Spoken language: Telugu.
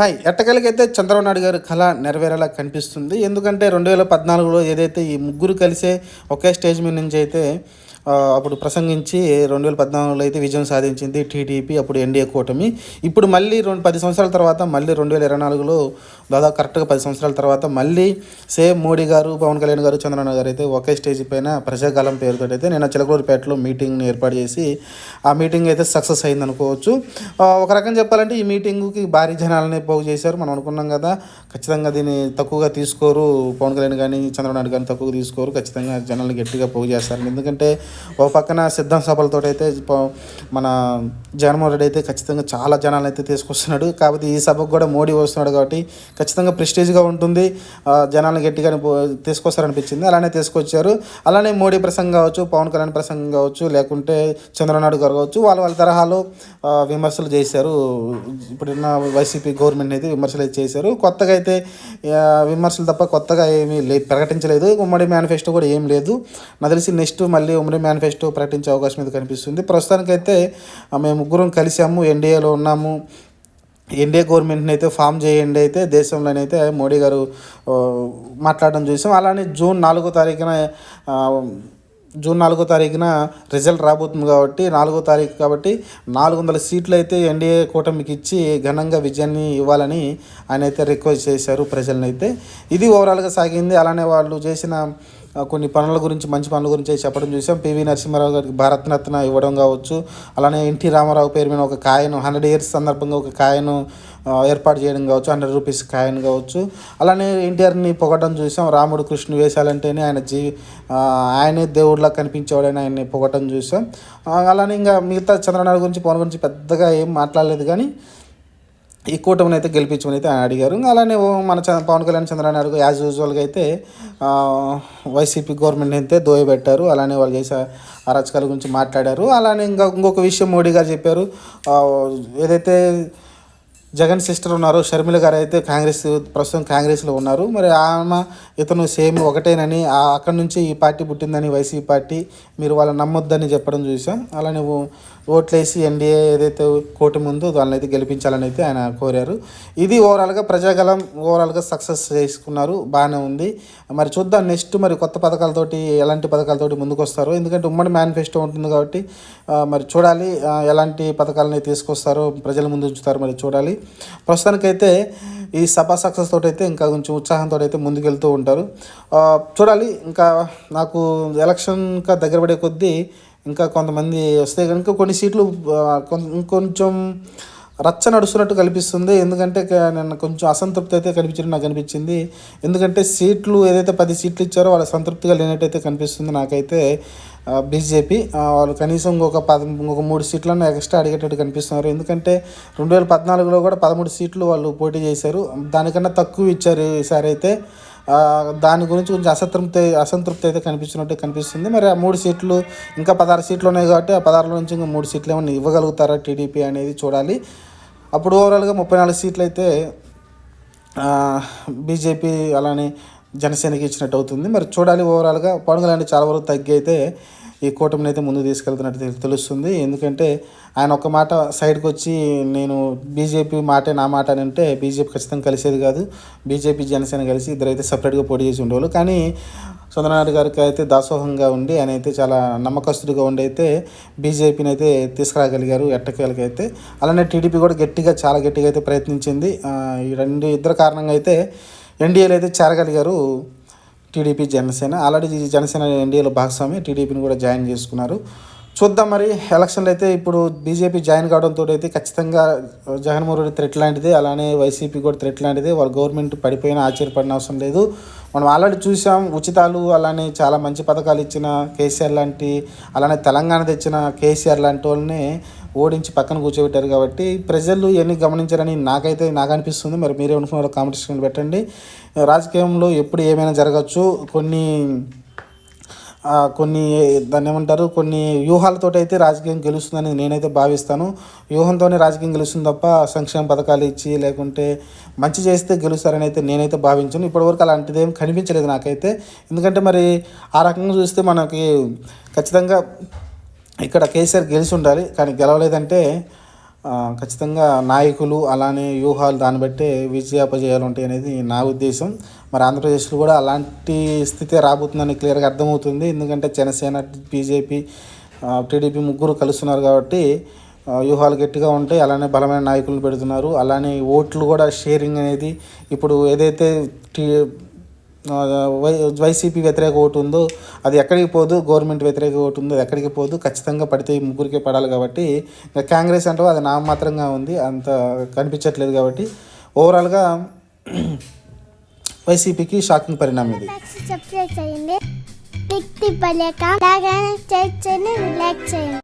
హాయ్. ఎట్టకలకైతే చంద్రబాబు నాయుడు గారి కళ నెరవేరేలా కనిపిస్తుంది. ఎందుకంటే రెండు వేల పద్నాలుగులో ఏదైతే ఈ ముగ్గురు కలిసే ఒకే స్టేజ్ మీద నుంచి అయితే అప్పుడు ప్రసంగించి రెండు వేల పద్నాలుగులో అయితే విజయం సాధించింది టీడీపీ అప్పుడు ఎన్డీఏ కూటమి. ఇప్పుడు మళ్ళీ రెండు పది సంవత్సరాల తర్వాత మళ్ళీ రెండు వేల ఇరవై నాలుగులో దాదాపు కరెక్ట్గా పది సంవత్సరాల తర్వాత మళ్ళీ సేమ్ మోడీ గారు పవన్ కళ్యాణ్ గారు చంద్రబాబు గారు అయితే ఒకే స్టేజ్ పైన ప్రజాకాలం పేరుతో అయితే నేను చిలకూరుపేటలో మీటింగ్ని ఏర్పాటు చేసి ఆ మీటింగ్ అయితే సక్సెస్ అయింది అనుకోవచ్చు ఒక రకం చెప్పాలంటే ఈ మీటింగ్కి భారీ జనాలని పోగు చేశారు. మనం అనుకున్నాం కదా ఖచ్చితంగా దీన్ని తక్కువగా తీసుకోరు. పవన్ కళ్యాణ్ కానీ చంద్రబాబు నాయుడు కానీ తక్కువగా తీసుకోరు. ఖచ్చితంగా జనాలు గట్టిగా పోగు చేస్తారు ఎందుకంటే ఒక పక్కన సిద్ధం సభలతో అయితే మన జగన్మోహన్ రెడ్డి అయితే ఖచ్చితంగా చాలా జనాలు అయితే తీసుకొస్తున్నాడు. కాకపోతే ఈ సభకు కూడా మోడీ వస్తున్నాడు కాబట్టి ఖచ్చితంగా ప్రెస్టేజ్గా ఉంటుంది. జనాలను గట్టిగా తీసుకొస్తారనిపించింది. అలానే తీసుకొచ్చారు. అలానే మోడీ ప్రసంగం కావచ్చు పవన్ కళ్యాణ్ ప్రసంగం కావచ్చు లేకుంటే చంద్రనాయుడు గారు కావచ్చు వాళ్ళ వాళ్ళ తరహాలో విమర్శలు చేశారు. ఇప్పుడున్న వైసీపీ గవర్నమెంట్ అయితే విమర్శలు అయితే చేశారు. కొత్తగా అయితే విమర్శలు తప్ప కొత్తగా ఏమీ లే ప్రకటించలేదు. ఉమ్మడి మేనిఫెస్టో కూడా ఏం లేదు. నాకు తెలిసి నెక్స్ట్ మళ్ళీ ఉమ్మడి మేనిఫెస్టో ప్రకటించే అవకాశం అయితే కనిపిస్తుంది. ప్రస్తుతానికైతే మేము ముగ్గురం కలిసాము ఎన్డీఏలో ఉన్నాము. ఎన్డీఏ గవర్నమెంట్ని అయితే ఫామ్ చేయండి అయితే దేశంలోనైతే మోడీ గారు మాట్లాడడం చూసాం. అలానే జూన్ నాలుగో తారీఖున జూన్ నాలుగో తారీఖున రిజల్ట్ రాబోతుంది కాబట్టి నాలుగో తారీఖు కాబట్టి నాలుగు వందల సీట్లు అయితే ఎన్డీఏ కూటమికి ఇచ్చి ఘనంగా విజయాన్ని ఇవ్వాలని ఆయన అయితే రిక్వెస్ట్ చేశారు ప్రజలనైతే. ఇది ఓవరాల్గా సాగింది. అలానే వాళ్ళు చేసిన కొన్ని పనుల గురించి మంచి పనుల గురించి చెప్పడం చూసాం. పివి నరసింహారావు గారికి భారతరత్న ఇవ్వడం కావచ్చు. అలానే ఎన్టీ రామారావు పేరు మీద ఒక కాయను హండ్రెడ్ ఇయర్స్ సందర్భంగా ఒక కాయను ఏర్పాటు చేయడం కావచ్చు. హండ్రెడ్ రూపీస్ కాయన్ కావచ్చు. అలానే ఎన్టీఆర్ని పొగడం చూసాం. రాముడు కృష్ణుడు వేషాలంటేనే ఆయన జీ ఆయనే దేవుడిలా కనిపించేవాడని ఆయన్ని పొగటం చూసాం. అలానే ఇంకా మిగతా చంద్రనాథ్ గురించి పవన్ గురించి పెద్దగా ఏం మాట్లాడలేదు కానీ ఈ కూటమిని అయితే గెలిపించమని అయితే ఆయన అడిగారు అలానే మన పవన్ కళ్యాణ్ చంద్రబాబు యాజ్ యూజువల్గా అయితే వైసీపీ గవర్నమెంట్ అయితే దోయబెట్టారు. అలానే వాళ్ళు చేసే అరాచకాల గురించి మాట్లాడారు. అలానే ఇంకా ఇంకొక విషయం మోడీ గారు చెప్పారు. ఏదైతే జగన్ సిస్టర్ ఉన్నారు షర్మిల గారు అయితే కాంగ్రెస్ ప్రస్తుతం కాంగ్రెస్లో ఉన్నారు. మరి ఆమె ఇతను సేమ్ ఒకటేనని ఆ అక్కడి నుంచి ఈ పార్టీ పుట్టిందని వైసీపీ పార్టీ మీరు వాళ్ళని నమ్మొద్దని చెప్పడం చూసాం. అలానే ఓ- ఓట్లేసి ఎన్డీఏ ఏదైతే కూటమి ఉందో వాళ్ళని అయితే గెలిపించాలని అయితే ఆయన కోరారు. ఇది ఓవరాల్గా ప్రజాగలం ఓవరాల్గా సక్సెస్ చేసుకున్నారు బాగానే ఉంది. మరి చూద్దాం నెక్స్ట్ మరి కొత్త పథకాలతోటి ఎలాంటి పథకాలతోటి ముందుకు వస్తారో ఎందుకంటే ఉమ్మడి మేనిఫెస్టో ఉంటుంది కాబట్టి మరి చూడాలి ఎలాంటి పథకాలని తీసుకొస్తారో ప్రజల ముందు ఉంచుతారు మరి చూడాలి. ప్రస్తుతానికైతే ఈ సభ సక్సెస్ తోటి అయితే ఇంకా కొంచెం ఉత్సాహంతో అయితే ముందుకెళ్తూ ఉంటారు. చూడాలి ఇంకా నాకు ఎలక్షన్ ఇంకా దగ్గర పడే కొద్దీ ఇంకా కొంతమంది వస్తే కనుక కొన్ని సీట్లు కొంచెం కొం- ఇంకొంచెం రచ్చ నడుస్తున్నట్టు కనిపిస్తుంది. ఎందుకంటే నన్ను కొంచెం అసంతృప్తి అయితే కనిపించడం నాకు అనిపించింది. ఎందుకంటే సీట్లు ఏదైతే పది సీట్లు ఇచ్చారో వాళ్ళ సంతృప్తిగా లేనట్టయితే కనిపిస్తుంది నాకైతే. బీజేపీ వాళ్ళు కనీసం ఇంకొక పద ఇంకొక మూడు సీట్లను ఎక్స్ట్రా అడిగేటట్టు కనిపిస్తున్నారు. ఎందుకంటే రెండు వేల పద్నాలుగులో కూడా పదమూడు సీట్లు వాళ్ళు పోటీ చేశారు. దానికన్నా తక్కువ ఇచ్చారు ఈసారి అయితే. దాని గురించి కొంచెం అసంతృప్తి అసంతృప్తి అయితే కనిపించినట్టు కనిపిస్తుంది. మరి ఆ మూడు సీట్లు ఇంకా పదహారు సీట్లు ఉన్నాయి కాబట్టి ఆ పదహారులో నుంచి ఇంకా మూడు సీట్లు ఏమైనా ఇవ్వగలుగుతారా టీడీపీ అనేది చూడాలి. అప్పుడు ఓవరాల్గా ముప్పై నాలుగు సీట్లు అయితే బీజేపీ అలానే జనసేనకి ఇచ్చినట్టు అవుతుంది. మరి చూడాలి ఓవరాల్గా పవన్ కళ్యాణ్ చాలా వరకు తగ్గి అయితే ఈ కూటమిని అయితే ముందు తీసుకెళ్తున్నట్టు తెలుస్తుంది. ఎందుకంటే ఆయన ఒక మాట సైడ్కి వచ్చి నేను బీజేపీ మాటే నా మాట అని అంటే బీజేపీ ఖచ్చితంగా కలిసేది కాదు. బీజేపీ జనసేన కలిసి ఇద్దరైతే సపరేట్గా పోటీ చేసి ఉండేవాళ్ళు. కానీ చంద్రనాయుడు గారికి అయితే దాసోహంగా ఉండి ఆయన అయితే చాలా నమ్మకస్తుడిగా ఉండి అయితే బీజేపీని అయితే తీసుకురాగలిగారు ఎట్టకేలకైతే. అలానే టీడీపీ కూడా గట్టిగా చాలా గట్టిగా అయితే ప్రయత్నించింది. ఈ రెండు ఇద్దరు కారణంగా అయితే ఎన్డీఏలో అయితే చేరగలిగారు టీడీపీ జనసేన. ఆల్రెడీ జనసేన ఎన్డీఏలో భాగస్వామి టీడీపీని కూడా జాయిన్ చేసుకున్నారు. చూద్దాం మరి. ఎలక్షన్లు అయితే ఇప్పుడు బీజేపీ జాయిన్ కావడంతో అయితే ఖచ్చితంగా జగన్మోహన్ రెడ్డి థ్రెట్ లాంటిది అలానే వైసీపీ కూడా థ్రెట్ లాంటిది. వాళ్ళ గవర్నమెంట్ పడిపోయినా ఆశ్చర్యపడిన అవసరం లేదు. మనం ఆల్రెడీ చూసాం ఉచితాలు అలానే చాలా మంచి పథకాలు ఇచ్చిన కేసీఆర్ లాంటి అలానే తెలంగాణ తెచ్చిన కేసీఆర్ లాంటి వాళ్ళని ఓడించి పక్కన కూర్చోబెట్టారు కాబట్టి ప్రజలు ఇవన్నీ గమనించారని నాకైతే నాకు అనిపిస్తుంది. మరి మీరేమనుకున్నారో కామెంట్ సెక్షన్లో పెట్టండి. రాజకీయంలో ఎప్పుడు ఏమైనా జరగచ్చు. కొన్ని కొన్ని దాన్ని ఏమంటారు కొన్ని వ్యూహాలతో అయితే రాజకీయం గెలుస్తుందని నేనైతే భావిస్తాను. వ్యూహంతోనే రాజకీయం గెలుస్తుంది తప్ప సంక్షేమ పథకాలు ఇచ్చి లేకుంటే మంచి చేస్తే గెలుస్తారని అయితే నేనైతే భావించాను. ఇప్పటివరకు అలాంటిది ఏం కనిపించలేదు నాకైతే. ఎందుకంటే మరి ఆ రకంగా చూస్తే మనకి ఖచ్చితంగా ఇక్కడ కేసీఆర్ గెలిచి ఉండాలి కానీ గెలవలేదంటే ఖచ్చితంగా నాయకులు అలానే వ్యూహాలు దాన్ని బట్టే విజయాపజయాలు ఉంటాయి అనేది నా ఉద్దేశం. మరి ఆంధ్రప్రదేశ్లో కూడా అలాంటి స్థితి రాబోతుందని క్లియర్గా అర్థమవుతుంది. ఎందుకంటే జనసేన బీజేపీ టీడీపీ ముగ్గురు కలుస్తున్నారు కాబట్టి వ్యూహాలు గట్టిగా ఉంటాయి. అలానే బలమైన నాయకులు పెడుతున్నారు. అలానే ఓట్లు కూడా షేరింగ్ అనేది ఇప్పుడు ఏదైతే టీ వైసీపీ వ్యతిరేక ఓటు ఉందో అది ఎక్కడికి పోదు గవర్నమెంట్ వ్యతిరేక ఓటు ఉందో అది ఎక్కడికి పోదు ఖచ్చితంగా పడితే ముగ్గురికే పడాలి కాబట్టి ఇంకా కాంగ్రెస్ అంటే అది నామమాత్రంగా ఉంది అంత కనిపించట్లేదు కాబట్టి ఓవరాల్గా వైసీపీకి షాకింగ్ పరిణామం ఇది. సబ్స్క్రైబ్ చేయండి. చేయండి లైక్ చేయండి.